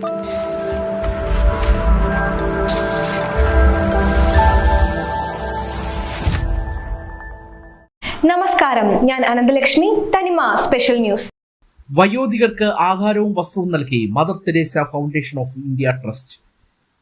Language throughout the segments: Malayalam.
നമസ്കാരം. ഞാൻ അനന്തലക്ഷ്മി തനിമ സ്പെഷ്യൽ ന്യൂസ് വയോധികർക്ക് ആഹാരവും വസ്ത്രവും നൽകി Mother Teresa Foundation of India Trust.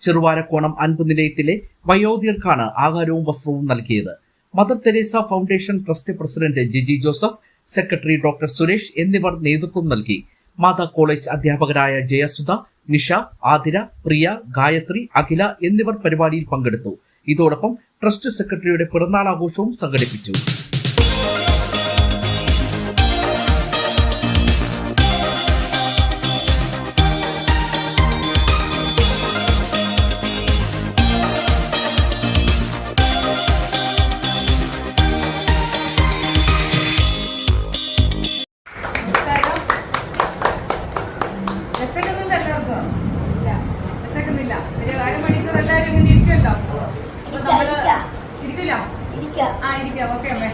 Cheruvarakkonam Anbu നിലയത്തിലെ വയോധികർക്കാണ് ആഹാരവും വസ്ത്രവും നൽകിയത്. Mother Teresa Foundation Trust president Jiji Joseph secretary doctor Suresh എന്നിവർ നേതൃത്വം നൽകി. മാതാ കോളേജ് അധ്യാപകരായ ജയസുധ നിഷ ആതിര പ്രിയ ഗായത്രി അഖില എന്നിവർ പരിപാടിയിൽ പങ്കെടുത്തു. ഇതോടൊപ്പം ട്രസ്റ്റ് സെക്രട്ടറിയുടെ പിറന്നാൾ ആഘോഷവും സംഘടിപ്പിച്ചു. വിശക്കുന്നില്ല ഒരു അരമണിക്കൂർ എല്ലാവരും ഇങ്ങനെ ഇരിക്കല്ലോ അപ്പൊ നമ്മൾ ഇരിക്കില്ല? ആ ഇരിക്കാം. ഓക്കെ അമ്മേ.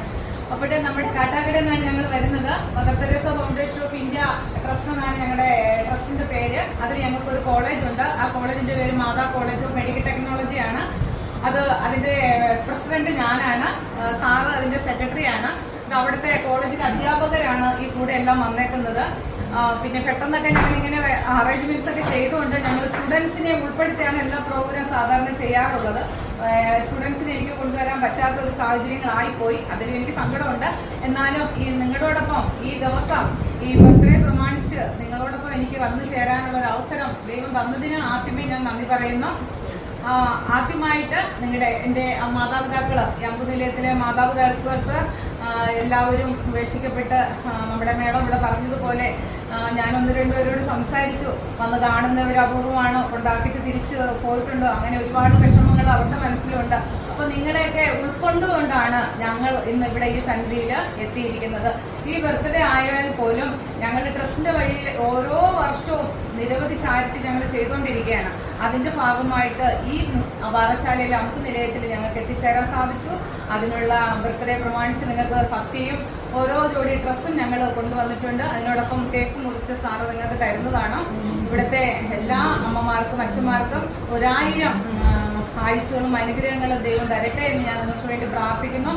അപ്പോഴേ നമ്മുടെ കാട്ടാക്കട നിന്നാണ് ഞങ്ങൾ വരുന്നത്. Mother Teresa Foundation of India Trust എന്നാണ് ഞങ്ങളുടെ ട്രസ്റ്റിന്റെ പേര്. അതിൽ ഞങ്ങൾക്ക് ഒരു കോളേജ് ഉണ്ട്. ആ കോളേജിന്റെ പേര് Mata College of Medical Technology ആണ്. അത് അതിന്റെ പ്രസിഡന്റ് ഞാനാണ്. സാറ് അതിന്റെ സെക്രട്ടറി ആണ്. അവിടുത്തെ കോളേജിലെ അധ്യാപകരാണ് ഈ കൂടെ എല്ലാം വന്നേക്കുന്നത്. പിന്നെ പെട്ടെന്നൊക്കെ ഞങ്ങൾ ഇങ്ങനെ അറേഞ്ച്മെന്റ്സ് ഒക്കെ ചെയ്തുകൊണ്ട് ഞങ്ങൾ സ്റ്റുഡൻസിനെ ഉൾപ്പെടുത്തിയാണ് എല്ലാ പ്രോഗ്രാം സാധാരണ ചെയ്യാറുള്ളത്. സ്റ്റുഡൻസിനെ എനിക്ക് കൊണ്ടുവരാൻ പറ്റാത്ത ഒരു സാഹചര്യങ്ങളായിപ്പോയി അതിൽ എനിക്ക് സങ്കടമുണ്ട്. എന്നാലും ഈ നിങ്ങളോടൊപ്പം ഈ ദിവസം ഈ ബർത്ത്ഡേ പ്രമാണിച്ച് നിങ്ങളോടൊപ്പം എനിക്ക് വന്നു ചേരാനുള്ള ഒരു അവസരം ദൈവം തന്നതിന് ആദ്യമേ ഞാൻ നന്ദി പറയുന്നു. ആദ്യമായിട്ട് നിങ്ങളുടെ എന്റെ മാതാപിതാക്കൾ ഈ അമ്പുനിലയത്തിലെ മാതാപിതാക്കൾക്ക് എല്ലാവരും ഉപേക്ഷിക്കപ്പെട്ട് നമ്മുടെ മേഡം ഇവിടെ പറഞ്ഞതുപോലെ ഞാൻ ഒന്ന് രണ്ടുപേരോട് സംസാരിച്ചു. വന്ന് ഒരു അപൂർവമാണ് ഉണ്ടാക്കിയിട്ട് തിരിച്ച് പോയിട്ടുണ്ട്. അങ്ങനെ ഒരുപാട് വിഷമങ്ങൾ അവരുടെ മനസ്സിലുണ്ട്. അപ്പൊ നിങ്ങളെയൊക്കെ ഉൾക്കൊണ്ടുകൊണ്ടാണ് ഞങ്ങൾ ഇന്ന് ഇവിടെ ഈ സന്ധിയിൽ എത്തിയിരിക്കുന്നത്. ഈ ബർത്ത്ഡേ ആയാൽ പോലും ഞങ്ങളുടെ ട്രസ്റ്റിന്റെ വഴിയിൽ ഓരോ വർഷവും നിരവധി ചാരിറ്റി ഞങ്ങൾ ചെയ്തുകൊണ്ടിരിക്കുകയാണ്. അതിന്റെ ഭാഗമായിട്ട് ഈ പാഠശാലയിൽ അമുക്ക് നിലയത്തിൽ ഞങ്ങൾക്ക് എത്തിച്ചേരാൻ സാധിച്ചു. അതിനുള്ള ബർത്ത്ഡേ പ്രമാണിച്ച് നിങ്ങൾക്ക് സത്യയും ഓരോ ജോഡി ഡ്രസ്സും ഞങ്ങൾ കൊണ്ടുവന്നിട്ടുണ്ട്. അതിനോടൊപ്പം കേക്ക് മുറിച്ച് സാറ് നിങ്ങൾക്ക് തരുന്നതാണ്. ഇവിടുത്തെ എല്ലാ അമ്മമാർക്കും അച്ഛന്മാർക്കും ഒരായിരം ആയുസുകളും അനുഗ്രഹങ്ങളും ദൈവം തരട്ടെ എന്ന് ഞാൻ നിങ്ങൾക്ക് വേണ്ടി പ്രാർത്ഥിക്കുന്നു.